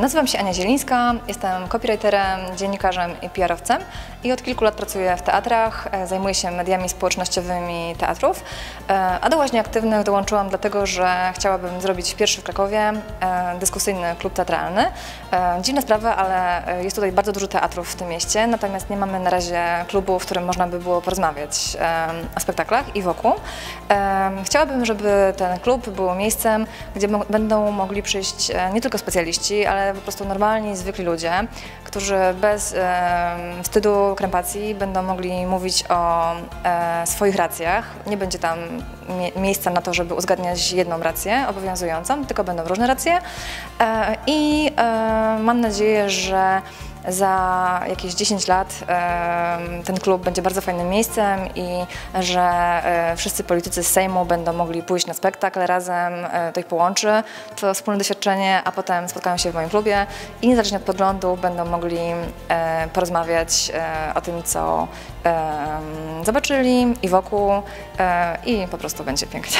Nazywam się Ania Zielińska, jestem copywriterem, dziennikarzem i PR-owcem i od kilku lat pracuję w teatrach, e, zajmuję się mediami społecznościowymi teatrów, e, a do Łaźni Aktywnych dołączyłam dlatego, że chciałabym zrobić pierwszy w Krakowie e, dyskusyjny klub teatralny. Dziwna sprawa, ale jest tutaj bardzo dużo teatrów w tym mieście, natomiast nie mamy na razie klubu, w którym można by było porozmawiać o spektaklach i wokół. Chciałabym, żeby ten klub był miejscem, gdzie będą mogli przyjść nie tylko specjaliści, ale po prostu normalni, zwykli ludzie, którzy bez wstydu, krępacji będą mogli mówić o e, swoich racjach. Nie będzie tam mie miejsca na to, żeby uzgadniać jedną rację obowiązującą, tylko będą różne racje e, i e, mam nadzieję, że za jakieś 10 lat ten klub będzie bardzo fajnym miejscem i że e, wszyscy politycy z Sejmu będą mogli pójść na spektakl razem, e, to ich połączy, to wspólne doświadczenie, a potem spotkają się w moim klubie i niezależnie od podglądu będą mogli e, porozmawiać o tym, co zobaczyli i wokół i po prostu będzie pięknie.